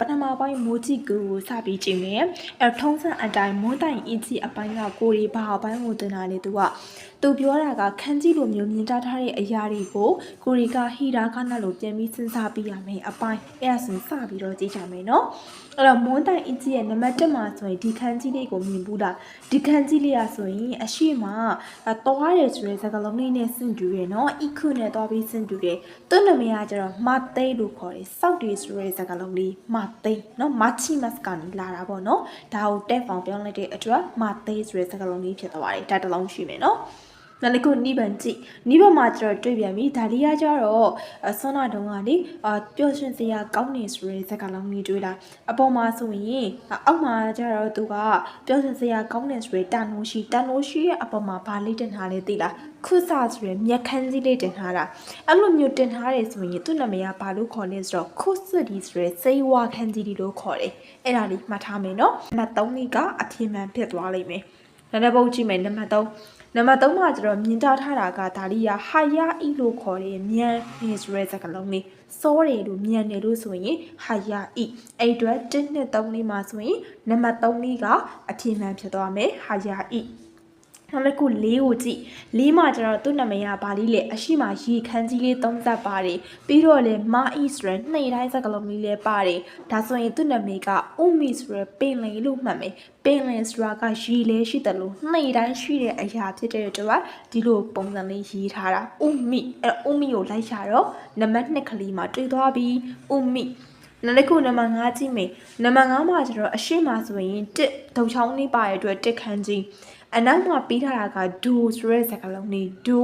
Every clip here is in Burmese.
ပထမပိုင်းမိုးကြီးကိုစပြီးကြည့်မယ်အဲထုံးစံအတိုင်းမွန်းတိုင်အင်းကြီးအပိုင်းကကိုရီဘာအပိုင်းကိုတင်တာလေသူကသူပြောတာကခန်းကြီးလိုမျိုးမြင်တတ်ထားတဲ့အရာတွေကိုကိုရီကဟီရာခနာလိုပြန်ပြီးစဉ်းစားပြီးရမယ်အပိုင်းအဲ့ဒါဆိုစပြီးတော့ကြည့်ကြမယ်နော်အဲ့တော့မွန်းတိုင်အင်းကြီးရဲ့နံပါတ်1မှာဆိုရင်ဒီခန်းကြီးလေးကိုမြင်ဘူးတာဒီခန်းကြီးလေးอ่ะဆိုရင်အရှိမသွားတယ်ဆိုတဲ့စကားလုံးလေးနဲ့ဆင့်တူရယ်နော်အခုနဲ့သွားပြီးဆင့်တူတယ်သူ့နာမည်ကကျတော့မသိလို့ခေါ်တယ်စောက်တယ်ဆိုတဲ့စကားလုံးလေးမသိနော်မချီမတ်ကနေလာတာပေါ့နော်ဒါကိုတက်ဖောင်ပြောင်းလိုက်တဲ့အတွက်မသိဆိုတဲ့စကားလုံးလေးဖြစ်သွားတယ်ဒါတစ်လုံးရှိမယ်နော် နောက်တစ်ခုနိဗ္ဗာန်ကြည့်နိဗ္ဗာန်မှာကျတော့တွေ့ပြန်ပြီဒါလေးကကျတော့အဆွမ်းနာတုံးကလေအာပျော်ရွှင်စရာကောင်းနေဆိုတဲ့စကားလုံးလေးတွေ့လာအပေါ်မှာဆိုရင်အောက်မှာကျတော့သူကပျော်ရွှင်စရာကောင်းနေဆိုတဲ့တန်လို့ရှိတန်လို့ရှိရဲ့အပေါ်မှာဗာလေးတင်ထားလေသိလားခုစာဆိုရယ်မြက်ခန်းကြီးလေးတင်ထားတာအဲ့လိုမျိုးတင်ထားတယ်ဆိုရင်သူ့နာမည်ကဘာလို့ခေါ်လဲဆိုတော့ခုစဒီဆိုရယ်စေဝါခန်းကြီးလေးလို့ခေါ်တယ်အဲ့ဒါလေးမှတ်ထားမယ်နော်နံပါတ်3လေးကအထင်မှန်ဖြစ်သွားလိမ့်မယ်နံပါတ်ပုတ်ကြည့်မယ်နံပါတ်3 နံပါတ်3မှာကျတော့မြင်တာထားတာကဒါလေးကဟာယာအီလို့ခေါ်တယ်မြန်နေဆိုတဲ့စကားလုံးလေးစောတယ်လို့မြန်တယ်လို့ဆိုရင်ဟာယာအီအဲ့အတွက်1နဲ့3လေးမှာဆိုရင်နံပါတ်3လေးကအထင်မှန်ဖြစ်သွားမယ်ဟာယာအီ နောက်တစ်ခုလေးကိုကြည့်လေးမှာကျတော့သူ့နာမည်ကဘာလေးလဲအရှိမရေခန်းကြီးလေးသုံးသက်ပါတယ်ပြီးတော့လေမာအီဆိုရယ်နှိမ်တိုင်းစကလုံးလေးလည်းပါတယ်ဒါဆိုရင်သူ့နာမည်ကအူမီဆိုရယ်ပင်လယ်လို့မှတ်မယ်ပင်လယ်ဆိုတာကရေလဲရှိတယ်လို့နှိမ်တိုင်းရှိတဲ့အရာဖြစ်တဲ့အတွက်ဒီလိုပုံစံလေးရေးထားတာအူမီအဲအူမီကိုလိုက်ရှာတော့နံပါတ်2ကလေးမှာတွေ့သွားပြီအူမီ နောက်တစ်ခုနံပါတ်5ကြည့်မယ်နံပါတ်5မှာကျတော့အရှိမဆိုရင်တစ်ဒုံချောင်းလေးပါရတဲ့အတွက်တစ်ခန်းကြီးအနောက်မှာပြီးထားတာက do ဆိုတဲ့စကားလုံးလေး do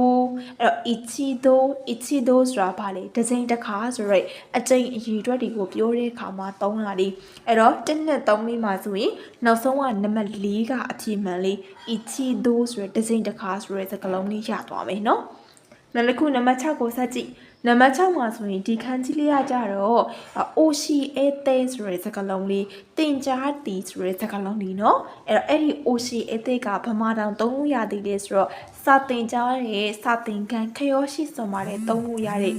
အဲ့တော့ ichido ichido ဆိုတာဘာလဲတစ်ချိန်တစ်ခါဆိုရဲအချိန်အရေအတွက်တွေကိုပြောတဲ့အခါမှာသုံးတာလေးအဲ့တော့1နဲ့3လေးမှာဆိုရင်နောက်ဆုံးကနံပါတ်4ကအဖြေမှန်လေး ichido ဆိုတဲ့တစ်ချိန်တစ်ခါဆိုတဲ့စကားလုံးလေးရသွားမယ်နော် နံတစ်ခုနံပါတ်6ကိုဆက်ကြည့်နံပါတ်6မှာဆိုရင်ဒီခန်းကြီးလေးကကြတော့ oshi ate ဆိုတဲ့စကားလုံးလေးတင်ကြားတည်ဆိုတဲ့စကားလုံးလေးနော်အဲ့တော့အဲ့ဒီ oshi ate ကဗမာတောင်သုံးခုရသည်လေးဆိုတော့စာတင်ကြားတဲ့စာတင်ခန်းခရောရှိစွန်မှာလည်းသုံးခုရတဲ့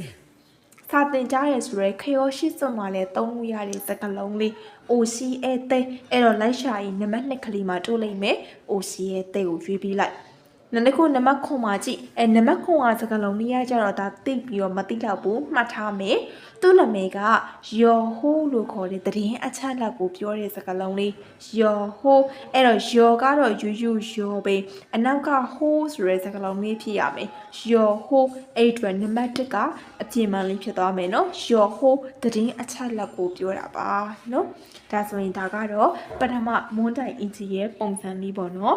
စာတင်ကြားရဲဆိုရဲခရောရှိစွန်မှာလည်းသုံးခုရတဲ့စကားလုံးလေး oshi ate အဲ့တော့လိုက်ရှာရင်နံပါတ်2ကလေးမှာတိုးလိုက်မယ် oshi ate ကိုရွေးပြီးလိုက် နောက်တစ်ခုနံပါတ်9မှာကြည့်အဲနံပါတ်9ကစကားလုံးလေးရကြတော့ဒါသိပြီးတော့မသိတော့ဘူးမှတ်ထားမယ်သူ့နာမည်ကယောဟိုးလို့ခေါ်တဲ့သတင်းအချက်လက်ကိုပြောတဲ့စကားလုံးလေးယောဟိုးအဲ့တော့ယောကတော့ယူယူယောပဲအနောက်ကဟိုးဆိုတဲ့စကားလုံးလေးဖြစ်ရမယ်ယောဟိုးအဲ့အတွက်နံပါတ်1ကအပြင်မှလေးဖြစ်သွားမယ်နော်ယောဟိုးသတင်းအချက်လက်ကိုပြောတာပါနော်ဒါဆိုရင်ဒါကတော့ပထမမွန်းတိုင်အင်ဂျီရဲ့ပုံစံလေးပေါ့နော်